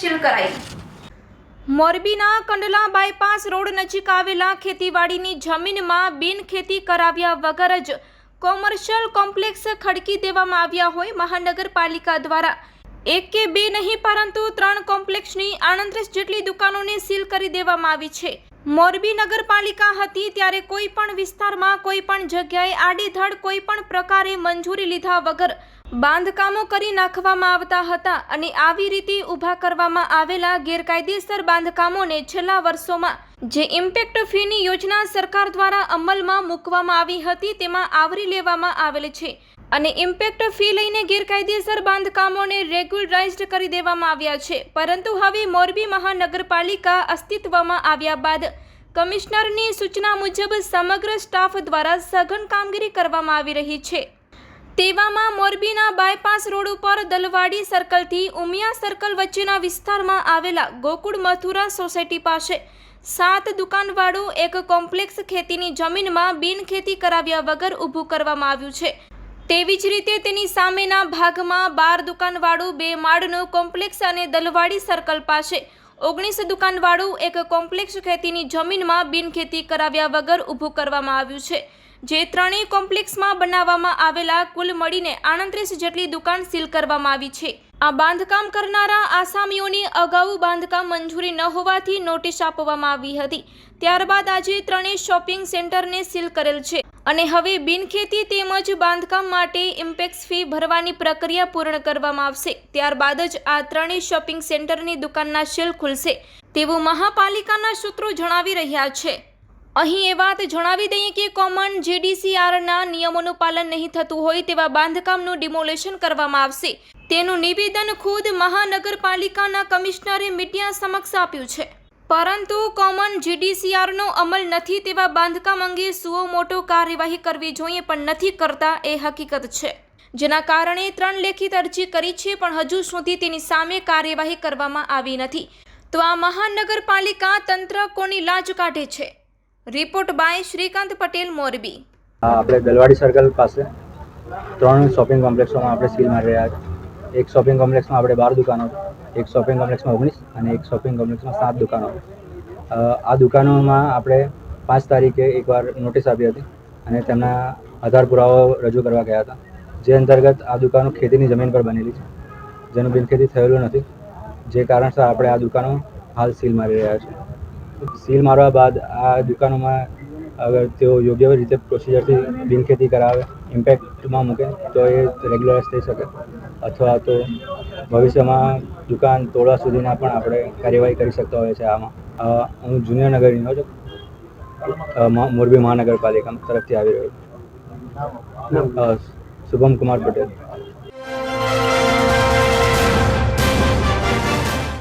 Seal કરાઈ. મોરબીના Kandla bypass road નજીક આવેલા ખેતીવાડીની જમીનમાં બિનખેતી કરાવ્યા વગર જ કોમર્શિયલ કોમ્પ્લેક્સ ખડકી દેવામાં આવ્યા હોય મહાનગરપાલિકા દ્વારા. એક કે બે નહીં, પરંતુ ત્રણ કોમ્પ્લેક્સની આણત્રીસ જેટલી દુકાનોને સીલ કરી દેવામાં આવી છે. મોરબી નગરપાલિકા હતી ત્યારે કોઈ પણ વિસ્તારમાં કોઈ પણ જગ્યાએ આડેધડ કોઈ પણ પ્રકારે મંજૂરી લીધા વગર બાંધકામો કરી નાખવામાં આવતા હતા અને આવી રીતે ઊભા કરવામાં આવેલા ગેરકાયદેસર બાંધકામોને છેલ્લા વર્ષોમાં જે ઇમ્પેક્ટ ફીની યોજના સરકાર દ્વારા અમલમાં મૂકવામાં આવી હતી તેમાં આવરી લેવામાં આવેલ છે અને ઇમ્પેક્ટ ફી લઈને ગેરકાયદેસર બાંધકામોને રેગ્યુલરાઇઝ્ડ કરી દેવામાં આવ્યા છે. પરંતુ હવે મોરબી મહાનગરપાલિકા અસ્તિત્વમાં આવ્યા બાદ કમિશનરની સૂચના મુજબ સમગ્ર સ્ટાફ દ્વારા સઘન કામગીરી કરવામાં આવી રહી છે. તેવામાં મોરબીના બાયપાસ રોડ ઉપર દલવાડી સર્કલથી ઉમિયા સર્કલ વચ્ચેના વિસ્તારમાં આવેલા ગોકુળ મથુરા સોસાયટી પાસે સાત દુકાનવાળું એક કોમ્પ્લેક્સ ખેતીની જમીનમાં બિનખેતી કરાવ્યા વગર ઊભું કરવામાં આવ્યું છે. તેવી જ રીતે તેની સામેના ભાગમાં બાર દુકાનવાળું બે માળનું કોમ્પ્લેક્સ અને દલવાડી સર્કલ પાસે ઓગણીસ દુકાનવાળું એક કોમ્પ્લેક્સ ખેતીની જમીનમાં બિનખેતી કરાવ્યા વગર ઊભું કરવામાં આવ્યું છે, જે ત્રણેય કોમ્પ્લેક્સમાં બનાવવામાં આવેલા કુલ મળીને આડત્રીસ જેટલી દુકાન સીલ કરવામાં આવી છે. આ બાંધકામ કરનારા આસામીઓની અગાઉ બાંધકામ મંજૂરી ન હોવાથી નોટિસ આપવામાં આવી હતી. ત્યારબાદ આજે ત્રણેય શોપિંગ સેન્ટરને સીલ કરેલ છે. અને હવે બિનખેતી તેમજ બાંધકામ માટે ઇમ્પેક્સ ફી ભરવાની પ્રક્રિયા પૂર્ણ કરવામાં આવશે. ત્યારબાદ જ આ ત્રણેય શોપિંગ સેન્ટરની દુકાનના શેલ ખુલશે તેવું મહાપાલિકાના સૂત્રો જણાવી રહ્યા છે. અહીં એ વાત જણાવી દઈએ કે કોમન જેડીસીઆરના નિયમોનું પાલન નહીં થતું હોય તેવા બાંધકામનું ડિમોલેશન કરવામાં આવશે. તેનું નિવેદન ખુદ મહાનગરપાલિકાના કમિશનરે મીડિયા સમક્ષ આપ્યું છે. પરંતુ કોમન જીડીસીઆરનો અમલ નથી તેવા બાંધકામ અંગે સુઓ મોટો કાર્યવાહી કરવી જોઈએ પણ નથી કરતા એ હકીકત છે. જેના કારણે ત્રણ લેખિત અરજી કરી છે પણ હજુ સુધી તેની સામે કાર્યવાહી કરવામાં આવી નથી. તો આ મહાનગરપાલિકા તંત્ર કોની લાજ કાઢે છે? Report by Shrikant Patel, Morbi. આપણે ગલવાડી સર્કલ પાસે ત્રણ શોપિંગ કોમ્પ્લેક્સોમાં આપણે સીલ મારી રહ્યા એક શોપિંગ કોમ્પ્લેક્સમાં આપણે બાર દુકાનો એક શોપિંગ કોમ્પ્લેક્સમાં ઓગણીસ અને એક શોપિંગ કોમ્પ્લેક્સમાં સાત દુકાનો. આ દુકાનોમાં આપણે પાંચ તારીખે એકવાર નોટિસ આપી હતી અને તેમના આધાર પુરાવો રજૂ કરવા ગયા હતા. જે અંતર્ગત આ દુકાનો ખેતીની જમીન પર બનેલી છે. જેનું બિનખેતી થયેલું નથી. જે કારણસર આપણે આ દુકાનો હાલ સીલ મારી રહ્યા છે સીલ મારવા બાદ આ દુકાનોમાં અગર તેઓ યોગ્ય રીતે પ્રોસિજરથી બિનખેતી કરાવે ઇમ્પેક્ટમાં મૂકે તો એ રેગ્યુલરાઇઝ થઈ શકે. અથવા તો ભવિષ્યમાં દુકાન તોડવા સુધીના પણ આપણે કાર્યવાહી કરી શકતા હોઈએ છીએ આમાં. હું જુનિયર નગરીનો છું મોરબી મહાનગરપાલિકા તરફથી આવી રહ્યો છું. શુભમ કુમાર પટેલ.